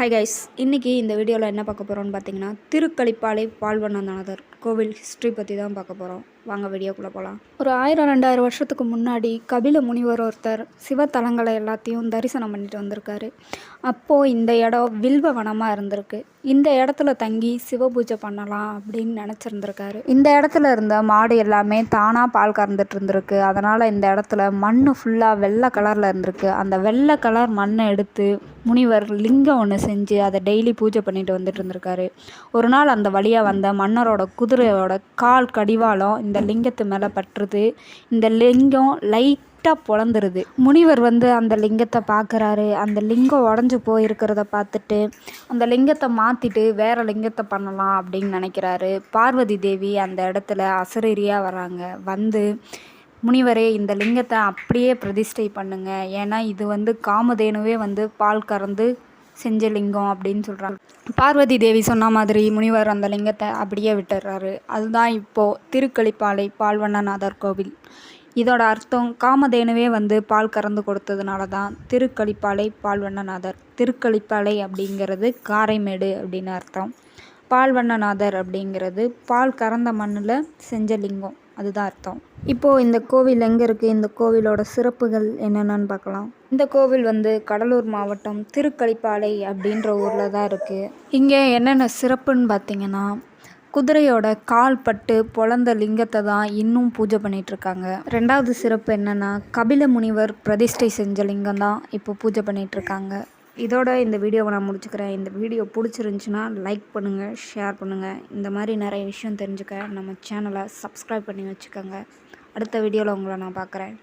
Hi guys இன்றைக்கி இந்த வீடியோவில் என்ன பார்க்க போகிறோம்னு பார்த்தீங்கன்னா திருக்களிப்பாலை பால்வண்ணநாதர் கோவில் ஹிஸ்ட்ரி பற்றி தான் பார்க்க போகிறோம் வாங்க வீடியோக்குள்ளே போகலாம் ஒரு ஆயிரம் ரெண்டாயிரம் வருஷத்துக்கு முன்னாடி கபில முனிவர் ஒருத்தர் சிவத்தலங்களை எல்லாத்தையும் தரிசனம் பண்ணிட்டு வந்திருக்காரு. அப்போது இந்த இடம் வில்வ வனமாக இருந்திருக்கு. இந்த இடத்துல தங்கி சிவ பூஜை பண்ணலாம் அப்படின்னு நினச்சிருந்துருக்காரு. இந்த இடத்துல இருந்த மாடு எல்லாமே தானாக பால் கறந்துட்டு இருந்திருக்கு. அதனால் இந்த இடத்துல மண் ஃபுல்லாக வெள்ளை கலரில் இருந்திருக்கு. அந்த வெள்ளை கலர் மண்ணை எடுத்து முனிவர் லிங்கம் ஒன்று செஞ்சு அதை டெய்லி பூஜை பண்ணிட்டு வந்துட்டு இருந்திருக்காரு. ஒரு நாள் அந்த வழியாக வந்த மன்னரோட குதிரையோட கால் கடிவாளம் இந்த லிங்கத்து மேலே பற்றுது இந்த லிங்கம் லைட்டாக பொழந்துருது முனிவர் வந்து அந்த லிங்கத்தை பார்க்குறாரு அந்த லிங்கம் உடஞ்சி போயிருக்கிறத பார்த்துட்டு அந்த லிங்கத்தை மாற்றிட்டு வேறு லிங்கத்தை பண்ணலாம் அப்படின்னு நினைக்கிறாரு. பார்வதி தேவி அந்த இடத்துல அசரீரியாக வராங்க. வந்து முனிவரே இந்த லிங்கத்தை அப்படியே பிரதிஷ்டை பண்ணுங்க. ஏன்னா இது வந்து காமதேனுவே வந்து பால் கறந்து செஞ்ச லிங்கம் அப்படின்னு சொல்கிறாங்க பார்வதி தேவி சொன்ன மாதிரி முனிவர் அந்த லிங்கத்தை அப்படியே விட்டுறாரு. அதுதான் இப்போது திருக்களிப்பாலை பால்வண்ணநாதர் கோவில். இதோட அர்த்தம் காமதேனுவே வந்து பால் கறந்து கொடுத்ததுனால தான் திருக்களிப்பாலை பால்வண்ணநாதர். திருக்களிப்பாலை அப்படிங்கிறது காரைமேடு அப்படின்னு அர்த்தம். பால்வண்ணநாதர் அப்படிங்கிறது பால் கறந்த மண்ணில் செஞ்ச லிங்கம். அதுதான் அர்த்தம். இப்போது இந்த கோவில் எங்கே இருக்குது இந்த கோவிலோட சிறப்புகள் என்னென்னு பார்க்கலாம். இந்த கோவில் வந்து கடலூர் மாவட்டம் திருக்களிப்பாலை அப்படின்ற ஊரில் தான் இருக்குது இங்கே என்னென்ன சிறப்புன்னு பார்த்தீங்கன்னா குதிரையோட கால் பட்டு பொழந்த லிங்கத்தை தான் இன்னும் பூஜை பண்ணிகிட்ருக்காங்க ரெண்டாவது சிறப்பு என்னென்னா கபில முனிவர் பிரதிஷ்டை செஞ்ச லிங்கம் தான் இப்போ பூஜை பண்ணிகிட்ருக்காங்க இதோட இந்த வீடியோவை நான் முடிச்சுக்கிறேன். இந்த வீடியோ பிடிச்சிருந்துச்சின்னா லைக் பண்ணுங்கள் ஷேர் பண்ணுங்கள் இந்த மாதிரி நிறைய விஷயம் தெரிஞ்சுக்க நம்ம சேனலை சப்ஸ்கிரைப் பண்ணி வச்சுக்கோங்க. அடுத்த வீடியோவில் உங்களை நான் பார்க்குறேன்.